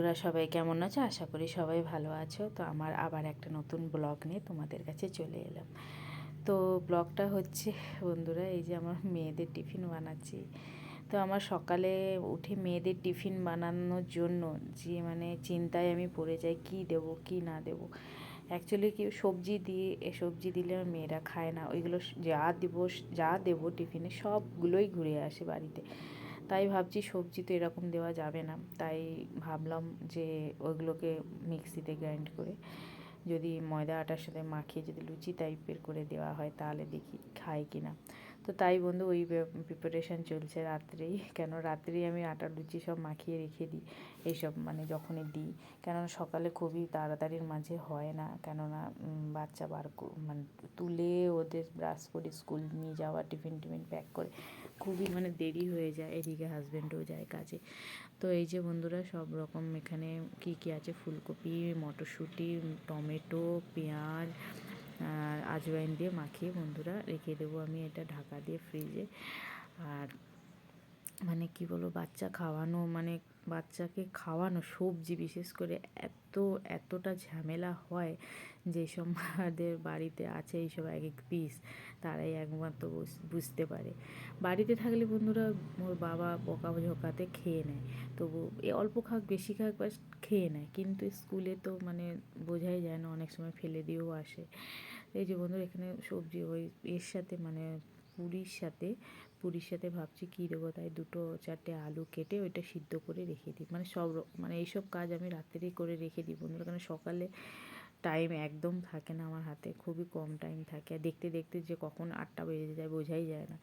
বন্ধুরা সবাই কেমন আছো? আশা করি সবাই ভালো আছো। তো আমার আবার একটা নতুন ব্লগ নিয়ে তোমাদের কাছে চলে এলাম। তো ব্লগটা হচ্ছে, বন্ধুরা, এই যে আমার মেয়েদের টিফিন বানাচ্ছি। তো আমার সকালে উঠে মেয়েদের টিফিন বানানোর জন্য যে মানে চিন্তায় আমি পড়ে যাই, কি দেব, কি না দেব। অ্যাকচুয়ালি কি, সবজি দিয়ে, এ সবজি দিলে আমার মেয়েরা খায় না। ওইগুলো যা দেবো যা দেবো টিফিনে, সবগুলোই ঘুরে আসে বাড়িতে। তাই ভাবছি সবজি তো এরকম দেওয়া যাবে না। তাই ভাবলাম যে ওইগুলোকে মিক্সিতে গ্রাইন্ড করে যদি ময়দা আটার সাথে মাখিয়ে যদি লুচি টাইপের করে দেওয়া হয় তাহলে দেখি খায় কি না তো তাই বন্ধু ওই প্রিপারেশান চলছে রাত্রেই। কেন রাত্রেই আমি আটা, লুচি সব মাখিয়ে রেখে দিই, এইসব মানে যখনই দিই। কেননা সকালে খুবই তাড়াতাড়ির মাঝে হয় না। কেননা বাচ্চা বার মানে তুলে ওদের ব্রাশ করে স্কুল নিয়ে যাওয়া, টিফিন টিফিন প্যাক করে, খুবই মানে দেরি হয়ে যায়। এদিকে হাজব্যান্ডও যায় কাজে। তো এই যে বন্ধুরা সব রকম এখানে কি কি আছে? ফুলকপি, মটরশুঁটি, টমেটো, পেঁয়াজ আজওয়াইন দিয়ে মাখিয়ে বন্ধুরা রেখে দেবো আমি এটা ঢাকা দিয়ে ফ্রিজে আর মানে কি বলব, বাচ্চা খাওয়ানো মানে বাচ্চাকে খাওয়ানো সবজি বিশেষ করে এত, এতটা ঝামেলা হয় যেসব মাদের বাড়িতে আছে এইসব এক এক পিস তারাই একমাত্র বুঝতে পারে। বাড়িতে থাকলে বন্ধুরা ওর বাবা বকা ঝোকাতে খেয়ে নেয়, তবু এ অল্প খাক, বেশি খাক বা খেয়ে নেয়। কিন্তু স্কুলে তো মানে বোঝাই যায় না, অনেক সময় ফেলে দিয়েও আসে। এই যে বন্ধুরা, এখানে সবজি ওই এর সাথে মানে পুরীর সাথে পুরীর সাথে ভাবছি কী দেবো? তাই দুটো চারটে আলু কেটে ওইটা সিদ্ধ করে রেখে দিই। মানে সব মানে এইসব কাজ আমি রাত্রেই করে রেখে দিই বন্ধুরা। কারণ সকালে টাইম একদম থাকে না আমার হাতে। খুবই কম টাইম থাকে। দেখতে দেখতে যে কখন আটটা বেজে যায় বোঝাই যায় না।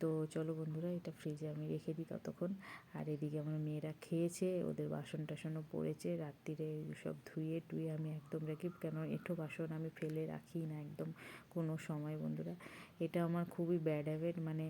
তো চলো বন্ধুরা, এটা ফ্রিজে আমি রেখে দিই ততক্ষণ। আর এদিকে আমার মেয়েরা খেয়েছে, ওদের বাসন টাসনও পড়েছে, রাত্রিরে সব ধুয়ে টুয়ে আমি একদম রাখি, কেন এঁঠো বাসন আমি ফেলে রাখি না একদম কোনো সময় বন্ধুরা। এটা আমার খুবই ব্যাড হ্যাবিট মানে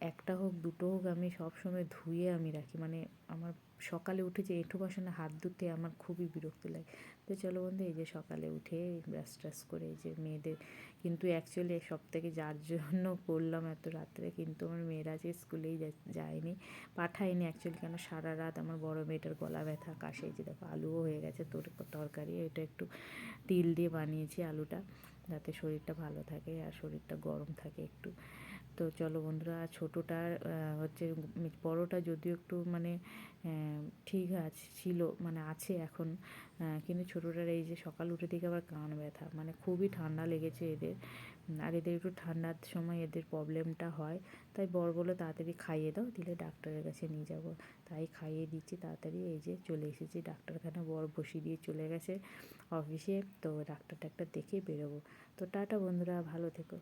একটা হোক দুটো হোক আমি সব সময় ধুয়ে আমি রাখি মানে আমার সকালে উঠে যে এঁঠো বাসনে হাত ধুতে আমার খুবই বিরক্ত লাগে। তো চলো বন্ধু, এই যে সকালে উঠে ব্রাশ ট্রাশ করে এই যে মেয়েদের, কিন্তু অ্যাকচুয়ালি সব থেকে যার জন্য করলাম এত রাত্রে কিন্তু আমার মেয়েরা যে স্কুলেই যায়নি, পাঠায়নি অ্যাকচুয়ালি কেন? সারা রাত আমার বড় মেয়েটার গলা ব্যথা, কাশে যে দেখো আলুও হয়ে গেছে, তোর তরকারি, এটা একটু তিল দিয়ে বানিয়েছি আলুটা, যাতে শরীরটা ভালো থাকে আর শরীরটা গরম থাকে একটু। তো চলো বন্ধুরা, ছোটোটার হচ্ছে বড়োটা যদিও একটু মানে ঠিক আছে, ছিল মানে আছে এখন কিন্তু ছোটোটার এই যে সকাল উঠে থেকে আবার কান ব্যথা মানে খুবই ঠান্ডা লেগেছে এদের। আর এদের একটু ঠান্ডার সময় এদের প্রবলেমটা হয়, তাই বড় বলে তাড়াতাড়ি খাইয়ে দাও, দিলে ডাক্তারের কাছে নিয়ে যাব। তাই খাইয়ে দিচ্ছি, তাড়াতাড়ি এই যে চলে এসেছি, ডাক্তারখানা বড় বসিয়ে দিয়ে চলে গেছে অফিসে, তো ডাক্তার টাক্তার দেখে বেরোবো। তো টাটা বন্ধুরা, ভালো থেকো।